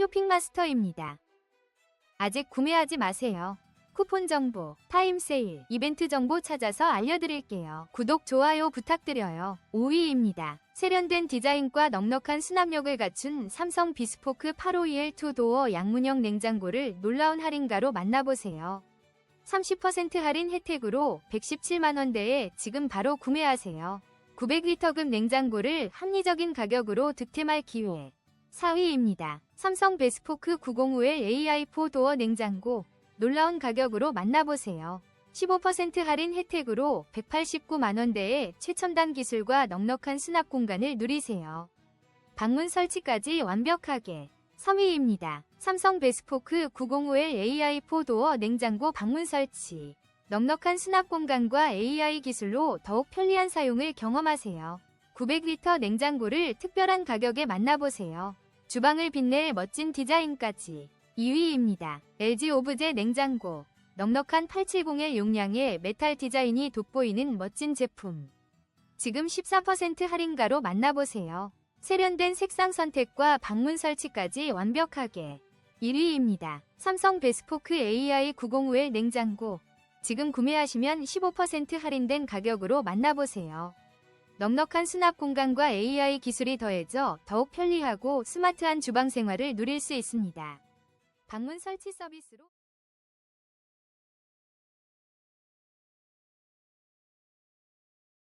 쇼핑마스터입니다. 아직 구매하지 마세요. 쿠폰 정보, 타임 세일, 이벤트 정보 찾아서 알려드릴게요. 구독, 좋아요 부탁드려요. 5위입니다. 세련된 디자인과 넉넉한 수납력을 갖춘 삼성 비스포크 8521 투도어 양문형 냉장고를 놀라운 할인가로 만나보세요. 30% 할인 혜택으로 117만원대에 지금 바로 구매하세요. 900리터급 냉장고를 합리적인 가격으로 득템할 기회. 4위입니다. 삼성 베스포크 905의 AI4 도어 냉장고 놀라운 가격으로 만나보세요. 15% 할인 혜택으로 189만원대의 최첨단 기술과 넉넉한 수납 공간을 누리세요. 방문 설치까지 완벽하게 3위입니다. 삼성 베스포크 905의 AI4 도어 냉장고 방문 설치 넉넉한 수납 공간과 AI 기술로 더욱 편리한 사용을 경험하세요. 900리터 냉장고를 특별한 가격에 만나보세요. 주방을 빛낼 멋진 디자인까지 2위입니다. LG 오브제 냉장고 넉넉한 870의 용량의 메탈 디자인이 돋보이는 멋진 제품. 지금 14% 할인가로 만나보세요. 세련된 색상 선택과 방문 설치까지 완벽하게 1위입니다. 삼성 베스포크 AI 905의 냉장고 지금 구매하시면 15% 할인된 가격으로 만나보세요. 넉넉한 수납 공간과 AI 기술이 더해져 더욱 편리하고 스마트한 주방 생활을 누릴 수 있습니다. 방문 설치 서비스로